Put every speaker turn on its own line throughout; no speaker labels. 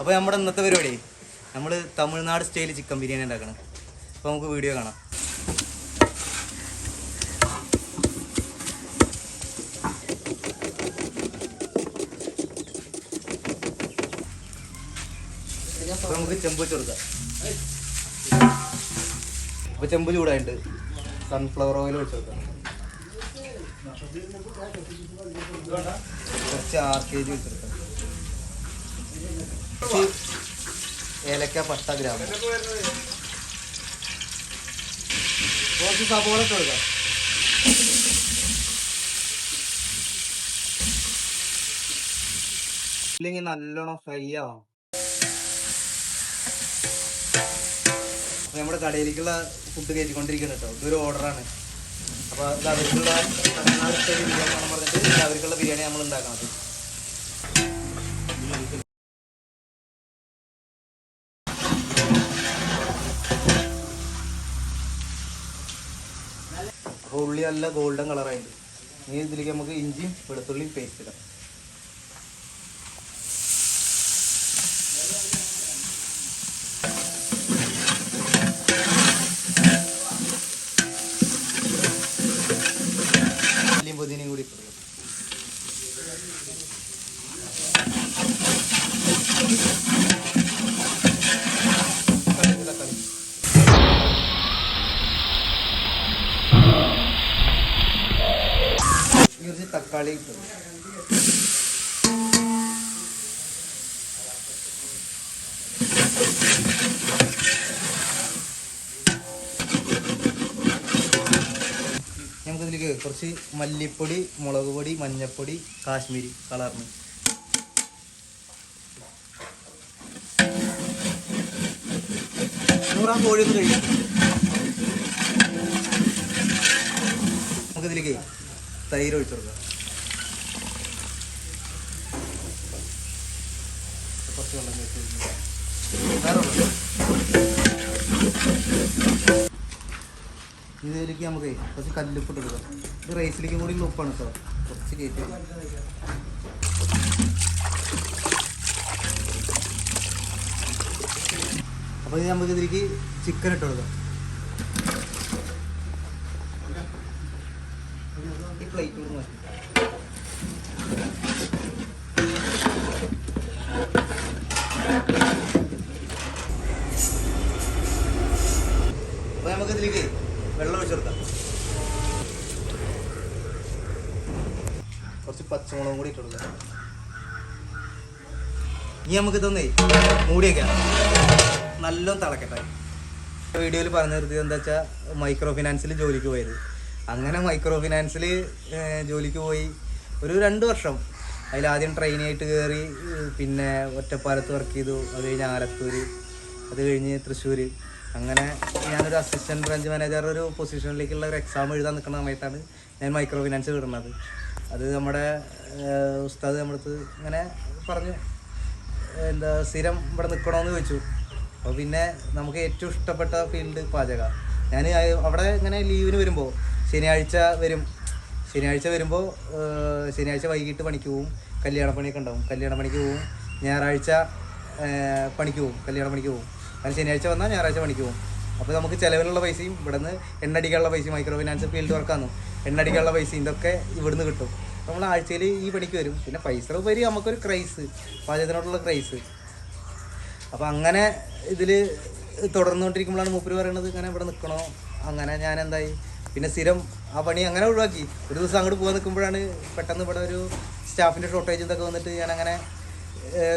അപ്പോൾ നമ്മുടെ ഇന്നത്തെ പരിപാടി നമ്മൾ തമിഴ്നാട് സ്റ്റൈൽ ചിക്കൻ ബിരിയാണി ഉണ്ടാക്കണം. അപ്പോൾ നമുക്ക് വീഡിയോ കാണാം. അപ്പോൾ നമുക്ക് ചെമ്പ് കൊടുക്കാം. ചെമ്പ് ചൂടായിട്ട് സൺഫ്ലവർ ഓയിൽ വെച്ച് കൊടുക്കാം. കുറച്ച് ആർ കെ ജി വെച്ചെടുക്കാം കുറച്ച് ഏലക്ക പട്ട ഗ്രാം കുറച്ച് സബോള ഇട്ട് കൊടുക്കാം. ഇല്ലെങ്കിൽ നല്ലോണം ഫ്രൈ ആവാം. നമ്മുടെ കടയിലേക്കുള്ള ഫുഡ് കയറ്റിക്കൊണ്ടിരിക്കുന്നത് കേട്ടോ. ഇതൊരു ഓർഡറാണ് അപ്പോൾ ഇത് അവർക്കുള്ള പറഞ്ഞിട്ട് അവർക്കുള്ള ബിരിയാണി നമ്മൾ ഉണ്ടാക്കണത് അപ്പോൾ ഉള്ളി നല്ല ഗോൾഡൻ കളറായിട്ട് ഇനി ഇതിലേക്ക് നമുക്ക് ഇഞ്ചിയും വെളുത്തുള്ളിയും പേസ്റ്റ് ഇടാം. പുതിനയും കൂടി കുറച്ച് തക്കാളി ഇട്ടു. നമുക്കിതിലേക്ക് കുറച്ച് മല്ലിപ്പൊടി മുളക് പൊടി മഞ്ഞപ്പൊടി കാശ്മീരി കളറിന്. നൂറാം കോഴി ഒന്ന് കഴിയും നമുക്കിതിലേക്ക് തൈര് ഒഴിച്ചു കൊടുക്കാം കുറച്ച് വെള്ളം. ഇതിലേക്ക് നമുക്ക് കുറച്ച് കല്ലുപ്പ് ഇട്ട് കൊടുക്കാം ഇത് റൈസിലേക്കും കൂടി ഉപ്പാണ് കേട്ടോ. കുറച്ച് കയറ്റി അപ്പോൾ ഇത് നമുക്ക് ഇതിലേക്ക് ചിക്കൻ ഇട്ട് കൊടുക്കാം. ഈ പ്ലേറ്റ് കൂടി മതി അപ്പോൾ നമുക്ക് ഇതിലേക്ക് വെള്ളം ഒഴിച്ചെടുക്കാം കുറച്ച് പച്ചമുളകും കൂടി ഇട്ട് കൊടുക്കാം ഇനി നമുക്ക് ഇതൊന്നേ മൂടി വയ്ക്കാം നല്ലോണം തിളക്കട്ടെ വീഡിയോയിൽ പറഞ്ഞു നിർത്തിയത് എന്താ വെച്ചാൽ മൈക്രോ ഫിനാൻസിൽ ജോലിക്ക് പോയത് അങ്ങനെ മൈക്രോ ഫിനാൻസിൽ ജോലിക്ക് പോയി. ഒരു രണ്ട് വർഷം. അതിലാദ്യം ട്രെയിനായിട്ട് കയറി പിന്നെ ഒറ്റപ്പാലത്ത് വർക്ക് ചെയ്തു. അത് കഴിഞ്ഞ് ആലത്തൂർ അത് കഴിഞ്ഞ് തൃശ്ശൂർ അങ്ങനെ ഞാനൊരു അസിസ്റ്റന്റ് ബ്രാഞ്ച് മാനേജർ ഒരു പൊസിഷനിലേക്കുള്ള ഒരു എക്സാം എഴുതാൻ നിൽക്കുന്ന സമയത്താണ് ഞാൻ മൈക്രോ ഫിനാൻസ് വിടുന്നത്. അത് നമ്മുടെ ഉസ്താദ് നമ്മൾക്ക് ഇങ്ങനെ പറഞ്ഞു എന്താ സ്ഥിരം ഇവിടെ നിൽക്കണമെന്ന് ചോദിച്ചു. അപ്പോൾ പിന്നെ നമുക്ക് ഏറ്റവും ഇഷ്ടപ്പെട്ട ഫീൽഡ് പാചക. ഞാൻ അവിടെ ഇങ്ങനെ ലീവിന് വരുമ്പോൾ ശനിയാഴ്ച വരും. ശനിയാഴ്ച വരുമ്പോൾ ശനിയാഴ്ച വൈകിട്ട് പണിക്ക് പോവും. കല്യാണ പണിയൊക്കെ ഉണ്ടാവും. കല്യാണ പണിക്ക് പോവും. ഞായറാഴ്ച പണിക്ക് പോവും. കല്യാണ പണിക്ക് പോവും. അങ്ങനെ ശനിയാഴ്ച വന്നാൽ ഞായറാഴ്ച പണിക്ക് പോവും. അപ്പോൾ നമുക്ക് ചിലവിലുള്ള പൈസയും ഇവിടുന്ന് എണ്ണടിക്കാനുള്ള പൈസയും മൈക്രോ ഫിനാൻസ് ഫീൽഡ് വർക്കാന്നു. എണ്ണടിക്കാനുള്ള പൈസയും ഇതൊക്കെ ഇവിടുന്ന് കിട്ടും. നമ്മൾ ആഴ്ചയിൽ ഈ പണിക്ക് വരും. പിന്നെ പൈസ ഉപരി നമുക്കൊരു ക്രൈസ് പാചകത്തിനോടുള്ള ക്രൈസ്. അപ്പോൾ അങ്ങനെ ഇതിൽ തുടർന്നുകൊണ്ടിരിക്കുമ്പോഴാണ് മൂപ്പര് പറയുന്നത് ഇങ്ങനെ ഇവിടെ നിൽക്കണോ അങ്ങനെ ഞാൻ എന്തായി പിന്നെ സ്ഥിരം ആ പണി അങ്ങനെ ഒഴിവാക്കി. ഒരു ദിവസം അങ്ങോട്ട് പോകാൻ നിൽക്കുമ്പോഴാണ് പെട്ടെന്ന് ഇവിടെ ഒരു സ്റ്റാഫിന്റെ ഷോർട്ടേജ് ഇതൊക്കെ വന്നിട്ട് ഞാൻ അങ്ങനെ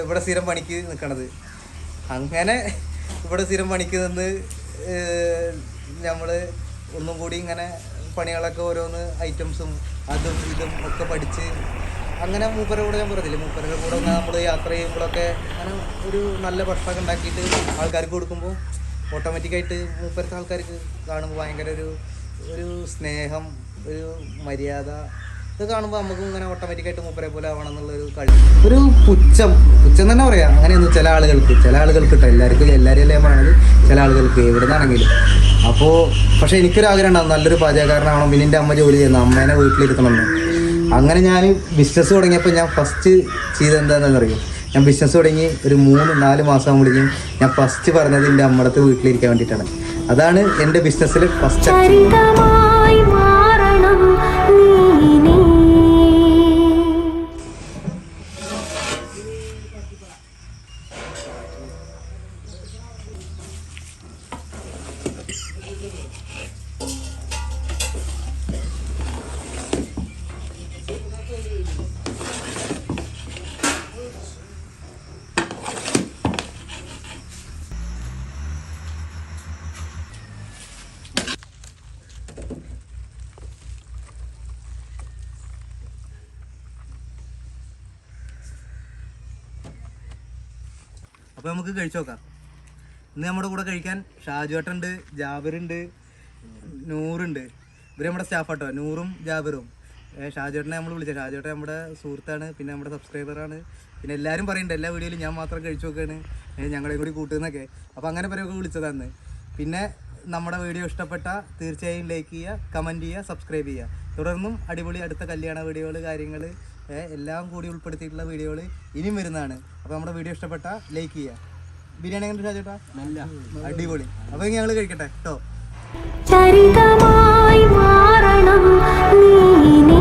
ഇവിടെ സ്ഥിരം പണിക്ക് നിൽക്കണത് അങ്ങനെ ഇവിടെ സ്ഥിരം പണിക്ക് നിന്ന് നമ്മൾ ഒന്നും കൂടി ഇങ്ങനെ പണികളൊക്കെ ഓരോന്ന് ഐറ്റംസും അതും ഇതും ഒക്കെ പഠിച്ച് അങ്ങനെ മൂപ്പരുടെ കൂടെ ഞാൻ പറഞ്ഞില്ലേ മൂപ്പരുടെ കൂടെ നമ്മൾ യാത്ര ചെയ്യുമ്പോഴൊക്കെ അങ്ങനെ ഒരു നല്ല ഭക്ഷണമൊക്കെ ഉണ്ടാക്കിയിട്ട് ആൾക്കാർക്ക് കൊടുക്കുമ്പോൾ ഓട്ടോമാറ്റിക്കായിട്ട് മൂപ്പരത്തെ ആൾക്കാർക്ക് കാണുമ്പോൾ ഭയങ്കര ഒരു ഒരു സ്നേഹം ഒരു മര്യാദ ഇത് കാണുമ്പോൾ നമുക്ക് ഇങ്ങനെ ഓട്ടോമാറ്റിക്കായിട്ട് മൂപ്പരെ പോലെ ആവണം എന്നുള്ളൊരു കളി. ഒരു പുച്ഛം. പുച്ഛം തന്നെ പറയാം. അങ്ങനെയൊന്നും ചില ആളുകൾക്ക് ചില ആളുകൾക്ക് കേട്ടോ എല്ലാവർക്കും എല്ലാവരും അല്ലേ പറഞ്ഞത് ചില ആളുകൾക്ക് എവിടെ നിന്നാണെങ്കിലും അപ്പോൾ പക്ഷേ എനിക്കൊരു ആഗ്രഹം ഉണ്ടാവും നല്ലൊരു പാചകക്കാരനാവണം. പിന്നെ എന്റെ അമ്മ ജോലി ചെയ്യുന്നത് അമ്മേനെ വീട്ടിലിരുത്തണമെന്ന്. അങ്ങനെ ഞാൻ ബിസിനസ് തുടങ്ങിയപ്പോൾ ഞാൻ ഫസ്റ്റ് ചെയ്തെന്താണെന്നറിയും ഞാൻ ബിസിനസ് തുടങ്ങി ഒരു മൂന്ന് നാല് മാസം ആകുമ്പോഴേക്കും ഞാൻ ഫസ്റ്റ് പറഞ്ഞത് എന്റെ അമ്മടത്ത് വീട്ടിലിരിക്കാൻ വേണ്ടിയിട്ടാണ്. അതാണ് എന്റെ ബിസിനസ്സിൽ ഫസ്റ്റ് അപ്പോൾ നമുക്ക് കഴിച്ചു നോക്കാം. ഇന്ന് നമ്മുടെ കൂടെ കഴിക്കാൻ ഷാജുവേട്ടുണ്ട് ജാബിറുണ്ട് നൂറുണ്ട്. ഇവർ നമ്മുടെ സ്റ്റാഫാട്ടോ നൂറും ജാബിറും. ഷാജുവേട്ടനെ നമ്മൾ വിളിച്ചത് ഷാജുവേട്ടൻ നമ്മുടെ സുഹൃത്താണ് പിന്നെ നമ്മുടെ സബ്സ്ക്രൈബറാണ് പിന്നെ എല്ലാവരും പറയുന്നുണ്ട് എല്ലാ വീഡിയോയിലും ഞാൻ മാത്രം കഴിച്ചു നോക്കുകയാണ് ഞങ്ങളെയും കൂടി കൂട്ടുന്നൊക്കെ അപ്പോൾ അങ്ങനെ പറയുമ്പോൾ വിളിച്ചതാണ് പിന്നെ നമ്മുടെ വീഡിയോ ഇഷ്ടപ്പെട്ട തീർച്ചയായും ലൈക്ക് ചെയ്യുക കമന്റ് ചെയ്യുക സബ്സ്ക്രൈബ് ചെയ്യുക. തുടർന്നും അടിപൊളി അടുത്ത കല്യാണ വീഡിയോകൾ കാര്യങ്ങൾ എല്ലാം കൂടി ഉൾപ്പെടുത്തിയിട്ടുള്ള വീഡിയോകൾ ഇനിയും വരുന്നതാണ്. അപ്പോൾ നമ്മുടെ വീഡിയോ ഇഷ്ടപ്പെട്ട ലൈക്ക് ചെയ്യുക ബിരിയാണി എങ്ങനെ ഷാജേട്ടാ നല്ല. അടിപൊളി. അപ്പോൾ ഞങ്ങൾ കഴിക്കട്ടെ. കേട്ടോ.
ചരിതമായി മാറണം. നീ